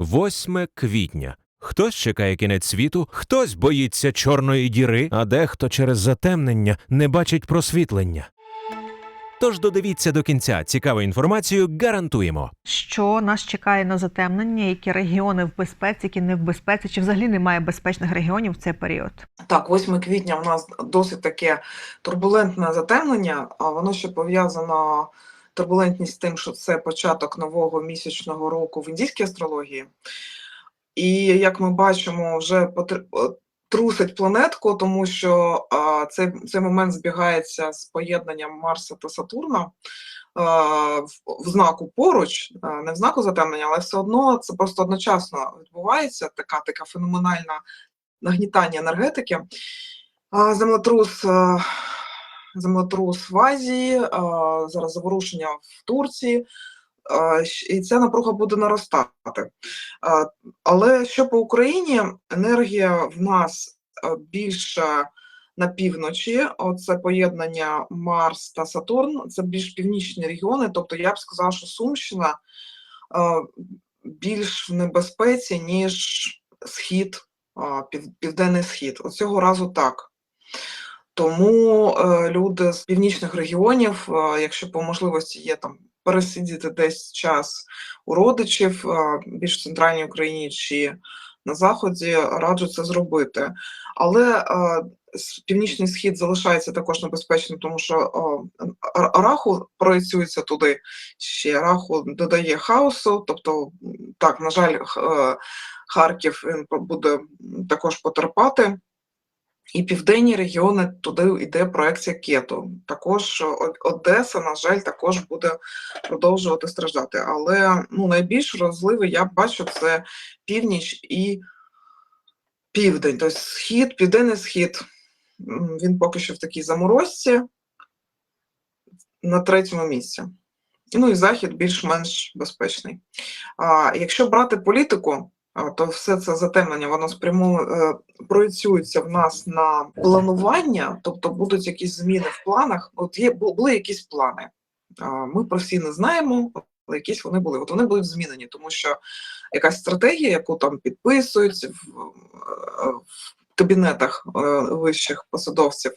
8 квітня. Хтось чекає кінець світу, хтось боїться чорної діри, а дехто через затемнення не бачить просвітлення. Тож додивіться до кінця цікаву інформацію гарантуємо. Що нас чекає на затемнення, які регіони в безпеці, які не в безпеці, чи взагалі немає безпечних регіонів в цей період? Так, 8 квітня у нас досить таке турбулентне затемнення, а воно ще пов'язано турбулентність тим, що це початок нового місячного року в індійській астрології. І як ми бачимо, вже потр- трусить планетку, тому що цей, цей момент збігається з поєднанням Марса та Сатурна в, знаку поруч, не в знаку затемнення, але все одно це просто одночасно відбувається така така феноменальна нагнітання енергетики. Землетрус, землетрус в Азії, зараз заворушення в Турції, і ця напруга буде наростати. Але що по Україні, енергія в нас більше на півночі, оце поєднання Марс та Сатурн, це більш північні регіони, тобто я б сказала, що Сумщина більш в небезпеці, ніж схід, південний схід. От цього разу так. Тому е, люди з північних регіонів, е, якщо по можливості є там пересидіти десь час у родичів е, більш в центральній Україні чи на заході, раджу це зробити. Але північний схід залишається також небезпечним, тому що Раху проєцюється туди ще Раху додає хаосу. Тобто, так, на жаль, Харків він буде також потерпати. І південні регіони туди йде проекція кету. Також Одеса, на жаль, також буде продовжувати страждати. Але ну, найбільш розливий я бачу це північ і південь. Тобто схід, південний схід. Він поки що в такій заморозці на третьому місці. Ну і захід більш-менш безпечний. А якщо брати політику, то все це затемнення, воно спрямовує, е, проєцюється в нас на планування, тобто будуть якісь зміни в планах. От є були якісь плани. Ми про всі не знаємо, але якісь вони були. От вони будуть змінені, тому що якась стратегія, яку там підписують в, е, в кабінетах е, вищих посадовців,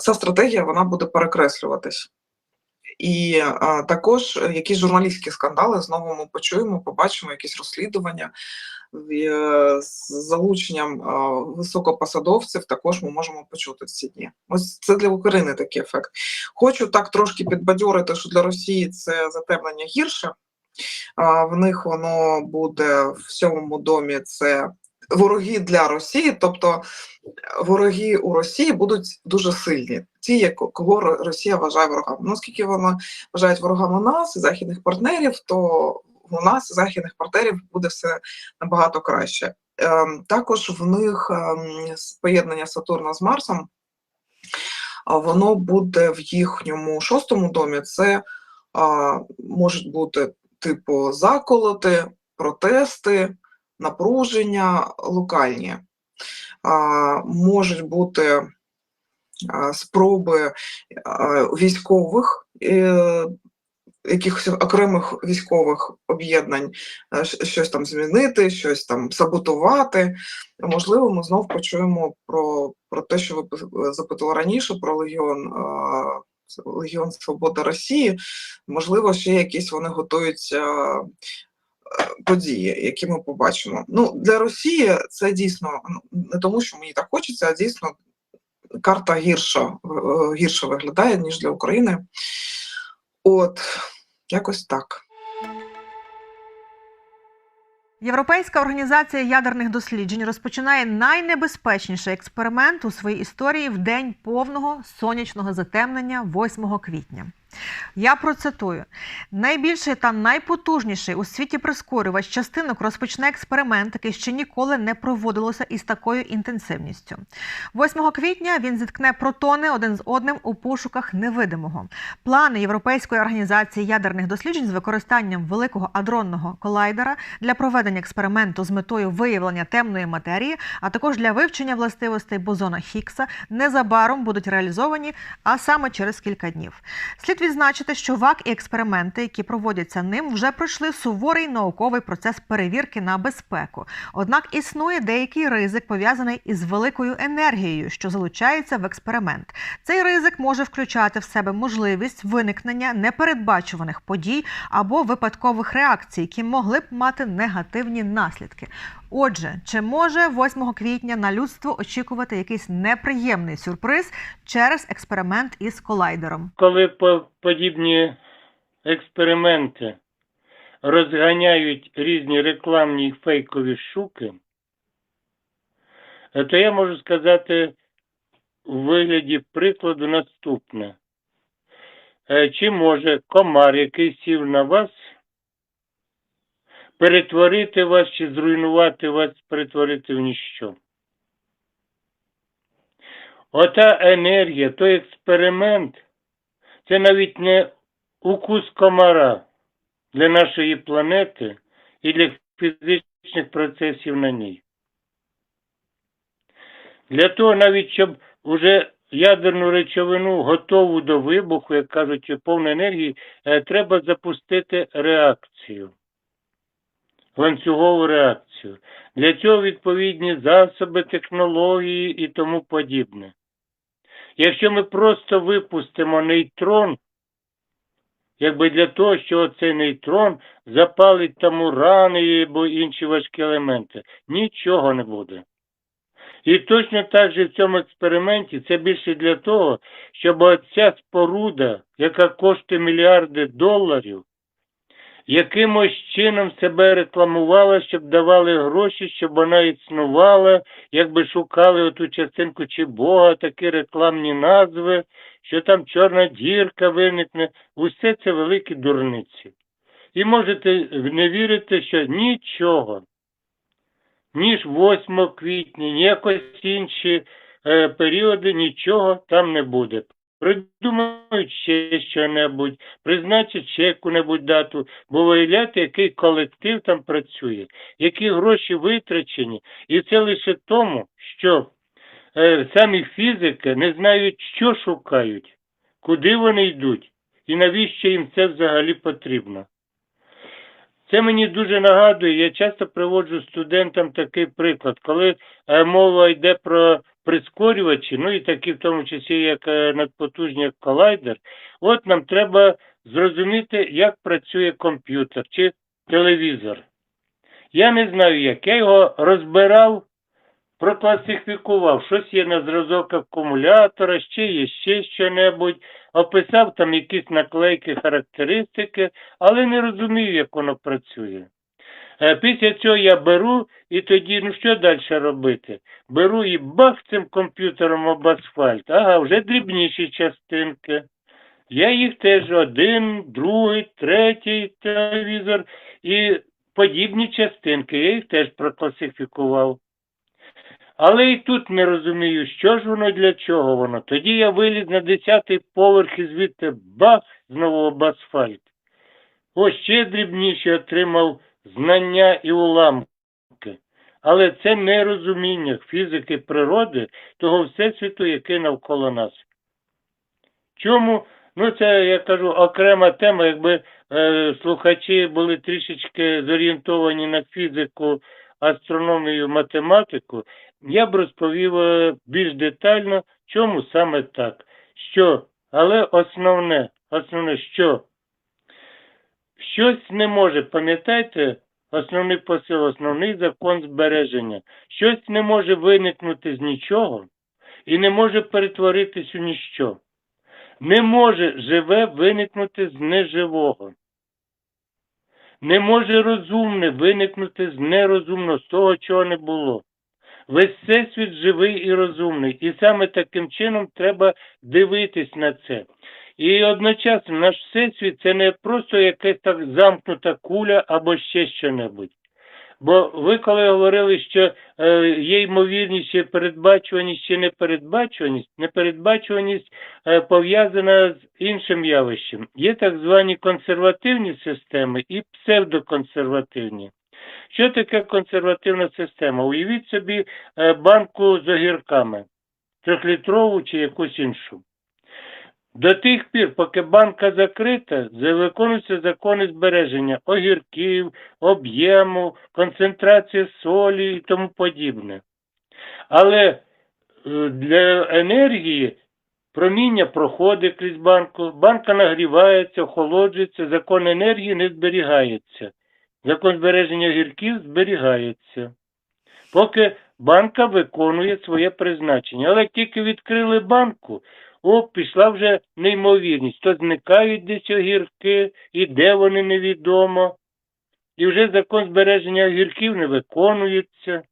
ця стратегія вона буде перекреслюватись. І а, також е, якісь журналістські скандали знову ми почуємо, побачимо якісь розслідування е, з залученням а, високопосадовців. Також ми можемо почути в ці дні. Ось це для України такий ефект. Хочу так трошки підбадьорити, що для Росії це затемнення гірше. В них воно буде в сьомому домі. Це вороги для Росії, тобто вороги у Росії будуть дуже сильні. Ті, кого Росія вважає ворогами. Ну, оскільки вона вважають ворогами нас і західних партнерів, то у нас західних партнерів буде все набагато краще. Ем, також в них ем, поєднання Сатурна з Марсом, воно буде в їхньому шостому домі. Це можуть бути типу заколоти, протести, напруження локальні. Можуть бути спроби військових, е, якихось окремих військових об'єднань е, щось там змінити, щось там саботувати. Можливо, ми знов почуємо про, про те, що ви пи- запитали раніше, про Легіон. Легіон Свобода Росії, можливо, ще якісь вони готують а, е, події, які ми побачимо. Ну, для Росії це дійсно ну, не тому, що мені так хочеться, а дійсно карта гірша, е, гірше виглядає, ніж для України. От, якось так. Європейська організація ядерних досліджень розпочинає найнебезпечніший експеримент у своїй історії в день повного сонячного затемнення 8 квітня. Я процитую: найбільший та найпотужніший у світі прискорювач частинок розпочне експеримент, який ще ніколи не проводилося із такою інтенсивністю. 8 квітня він зіткне протони один з одним у пошуках невидимого. Плани Європейської організації ядерних досліджень з використанням великого адронного колайдера для проведення експерименту з метою виявлення темної матерії, а також для вивчення властивостей бозона Хіггса незабаром будуть реалізовані, а саме через кілька днів. Слід відзначити, що ВАК і експерименти, які проводяться ним, вже пройшли суворий науковий процес перевірки на безпеку. Однак існує деякий ризик, пов'язаний із великою енергією, що залучається в експеримент. Цей ризик може включати в себе можливість виникнення непередбачуваних подій або випадкових реакцій, які могли б мати негативні наслідки. Отже, чи може 8 квітня на людство очікувати якийсь неприємний сюрприз через експеримент із колайдером? коли по- подібні експерименти розганяють різні рекламні фейкові штуки, е, то я можу сказати у вигляді прикладу наступне. Е, Чи може комар, який сів на вас, перетворити вас чи зруйнувати вас, перетворити в ніщо? Ота енергія, той експеримент, це навіть не укус комара для нашої планети і для фізичних процесів на ній. Для того навіть, щоб уже ядерну речовину готову до вибуху, як кажуть, повну енергії, е, треба запустити реакцію, ланцюгову реакцію. Для цього відповідні засоби, технології і тому подібне. Якщо ми просто випустимо нейтрон, якби для того, що цей нейтрон запалить там урани або інші важкі елементи, нічого не буде. І точно так же в цьому експерименті це більше для того, щоб оця споруда, яка коштує мільярди доларів, якимось чином себе рекламувала, щоб давали гроші, щоб вона існувала, якби шукали оту частинку чи Бога, такі рекламні назви, що там чорна дірка виникне. Усе це великі дурниці. І можете не вірити, що нічого, ніж 8 квітня, ні якось інші е, періоди, нічого там не буде. Придумають ще що-небудь, призначать ще яку-небудь дату, бо виявляєте, який колектив там працює, які гроші витрачені. І це лише тому, що е, самі фізики не знають, що шукають, куди вони йдуть і навіщо їм це взагалі потрібно. Це мені дуже нагадує, я часто приводжу студентам такий приклад, коли е, мова йде про прискорювачі, ну і такі в тому числі, як е, надпотужні як колайдер, от нам треба зрозуміти, як працює комп'ютер чи телевізор. Я не знаю як, я його розбирав, прокласифікував, щось є на зразок акумулятора, ще є ще що-небудь, описав там якісь наклейки, характеристики, але не розумів, як воно працює. Е, Після цього я беру і тоді, ну що далі робити? Беру і бах цим комп'ютером об асфальт. Ага, вже дрібніші частинки. Я їх теж один, другий, третій телевізор і подібні частинки, я їх теж прокласифікував. Але і тут не розумію, що ж воно для чого воно. Тоді я виліз на 10-й поверх і звідти бах, знову об асфальт. Ось ще дрібніше отримав знання і уламки. Але це нерозуміння фізики природи того всесвіту, який навколо нас. Чому? Ну, це, я кажу, окрема тема, якби е, слухачі були трішечки зорієнтовані на фізику, астрономію, математику, я б розповів е, більш детально, чому саме так. Що, але основне, основне, що щось не може, пам'ятаєте, основний посил, основний закон збереження. Щось не може виникнути з нічого і не може перетворитись у ніщо. Не може живе виникнути з неживого. Не може розумне виникнути з нерозумного, з того, чого не було. Весь всесвіт живий і розумний. І саме таким чином треба дивитись на це. І одночасно наш всесвіт це не просто якась так замкнута куля або ще що-небудь. Бо ви коли говорили, що е, є ймовірність, чи передбачуваність чи непередбачуваність, непередбачуваність е, пов'язана з іншим явищем. Є так звані консервативні системи і псевдоконсервативні. Що таке консервативна система? Уявіть собі е, банку з огірками, трьохлітрову чи якусь іншу. До тих пір, поки банка закрита, виконуються закони збереження огірків, об'єму, концентрації солі і тому подібне. Але е, для енергії проміння проходить крізь банку, банка нагрівається, охолоджується, закон енергії не зберігається. Закон збереження огірків зберігається. Поки банка виконує своє призначення. Але тільки відкрили банку, о, пішла вже неймовірність. То зникають десь огірки, і де вони невідомо. І вже закон збереження огірків не виконується.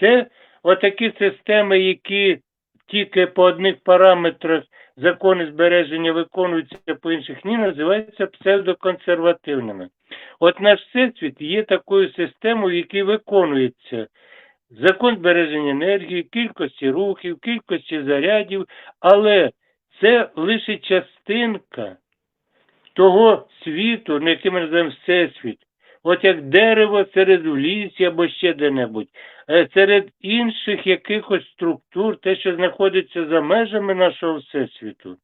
Це отакі системи, які тільки по одних параметрах закони збереження виконуються, по інших ні, називаються псевдоконсервативними. От наш всесвіт є такою системою, якій виконується закон збереження енергії, кількості рухів, кількості зарядів, але це лише частинка того світу, на який ми називаємо всесвіт. От як дерево серед лісі або ще де-небудь, Е, серед інших якихось структур, те, що знаходиться за межами нашого всесвіту.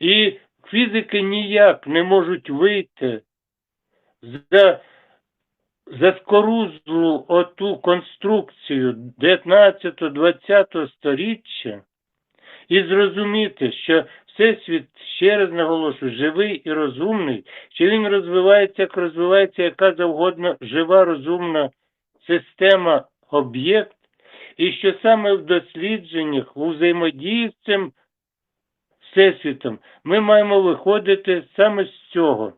І фізики ніяк не можуть вийти за заскорузлу оту конструкцію 19-20 сторіччя і зрозуміти, що Всесвіт, ще раз наголошую, живий і розумний, що він розвивається, як розвивається яка завгодно жива, розумна система, об'єкт, і що саме в дослідженнях, у взаємодії з цим Всесвітом ми маємо виходити саме з цього,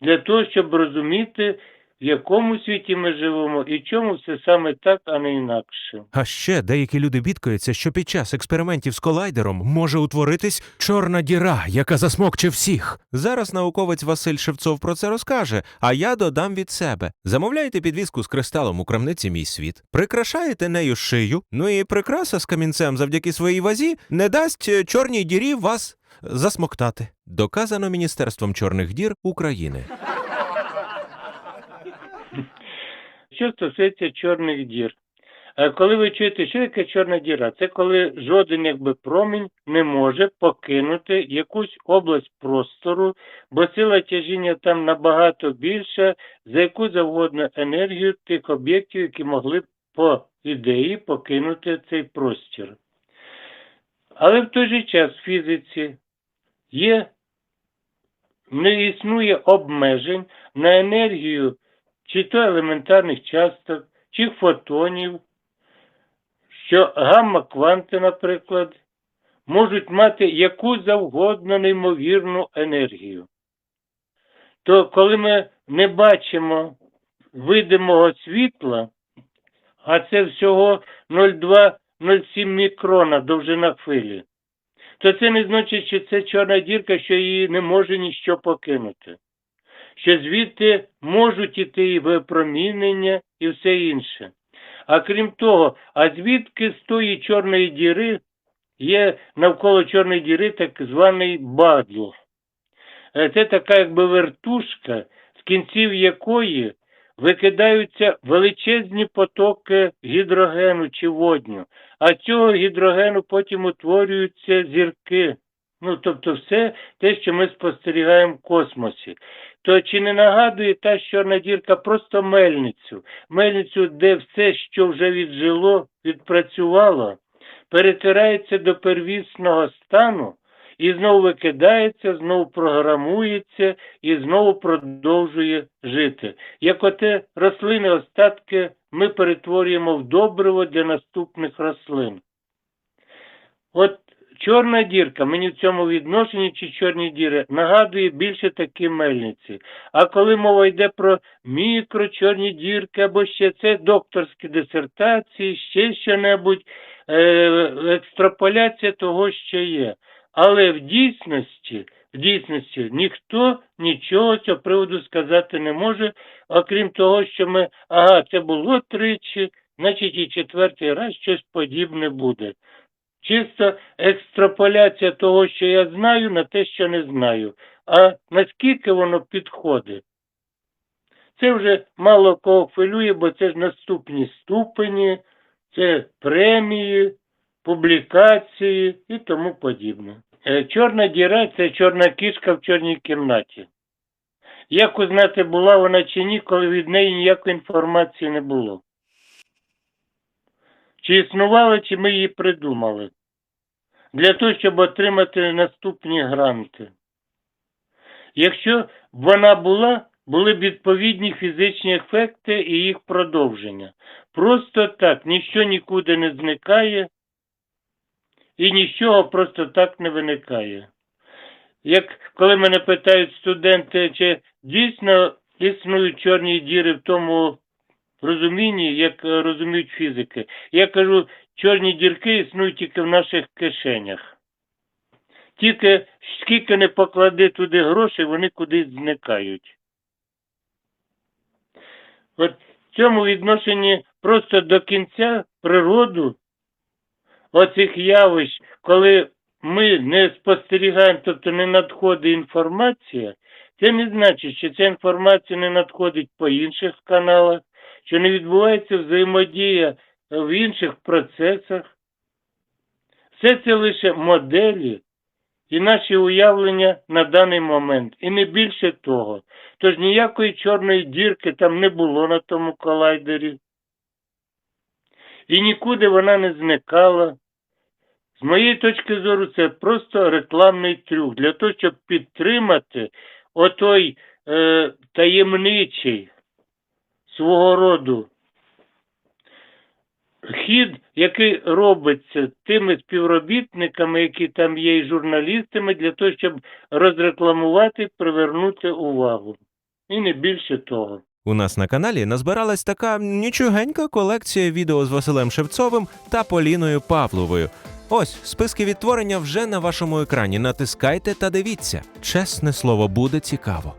для того, щоб розуміти, в якому світі ми живемо і чому все саме так, а не інакше. А ще деякі люди бідкаються, що під час експериментів з колайдером може утворитись чорна діра, яка засмокче всіх. Зараз науковець Василь Шевцов про це розкаже, а я додам від себе. Замовляєте підвіску з кристалом у крамниці Мій світ, прикрашаєте нею шию, ну і прикраса з камінцем завдяки своїй вазі не дасть е, чорній дірі вас засмоктати. Доказано Міністерством чорних дір України. Що стосується чорних дір. Е, Коли ви чуєте, що таке чорна діра? Це коли жоден якби промінь не може покинути якусь область простору, бо сила тяжіння там набагато більша за яку завгодно енергію тих об'єктів, які могли б по ідеї покинути цей простір. Але в той же час в фізиці є, не існує обмежень на енергію чи то елементарних часток, чи фотонів, що гамма-кванти, наприклад, можуть мати яку завгодно неймовірну енергію. То коли ми не бачимо видимого світла, а це всього 0,2-0,7 мікрона довжина хвилі, то це не значить, що це чорна дірка, що її не може ніщо покинути що звідти можуть іти і випромінення і все інше. А крім того, а звідки з тої чорної діри є навколо чорної діри так званий бадл. Е, Це така якби вертушка, з кінців якої викидаються величезні потоки гідрогену чи водню, а цього гідрогену потім утворюються зірки. Ну, тобто все те, що ми спостерігаємо в космосі то чи не нагадує та чорна дірка просто мельницю? Мельницю, де все, що вже віджило, відпрацювало, перетирається до первісного стану і знову викидається, знову програмується і знову продовжує жити. Як оте рослини остатки ми перетворюємо в добриво для наступних рослин. От Чорна дірка, мені в цьому відношенні чи чорні діри нагадує більше такі мельниці. А коли мова йде про мікрочорні дірки або ще це докторські дисертації, ще що-небудь, е, екстраполяція того, що є. Але в дійсності, в дійсності ніхто нічого цього приводу сказати не може, окрім того, що ми, ага, це було тричі, значить і четвертий раз щось подібне буде. Чисто екстраполяція того, що я знаю, на те, що не знаю. А наскільки воно підходить? Це вже мало кого хвилює, бо це ж наступні ступені, це премії, публікації і тому подібне. Е, Чорна діра це чорна кішка в чорній кімнаті. Як узнати, була вона чи ні, коли від неї ніякої інформації не було? Чи існувала, чи ми її придумали? Для того, щоб отримати наступні гранти. Якщо б вона була, були б відповідні фізичні ефекти і їх продовження. Просто так, ніщо нікуди не зникає і нічого просто так не виникає. Як коли мене питають студенти, чи дійсно існують чорні діри в тому розумінні, як розуміють фізики, я кажу, чорні дірки існують тільки в наших кишенях. Тільки скільки не поклади туди грошей, вони кудись зникають. От в цьому відношенні просто до кінця природу оцих явищ, коли ми не спостерігаємо, тобто не надходить інформація, це не значить, що ця інформація не надходить по інших каналах, що не відбувається взаємодія в інших процесах. Все це лише моделі і наші уявлення на даний момент. І не більше того. Тож ніякої чорної дірки там не було на тому колайдері. І нікуди вона не зникала. З моєї точки зору, це просто рекламний трюк для того, щоб підтримати отой е, таємничий свого роду хід, який робиться тими співробітниками, які там є, і журналістами, для того, щоб розрекламувати, привернути увагу. І не більше того. У нас на каналі назбиралась така нічогенька колекція відео з Василем Шевцовим та Поліною Павловою. Ось списки відтворення вже на вашому екрані. Натискайте та дивіться. Чесне слово, буде цікаво.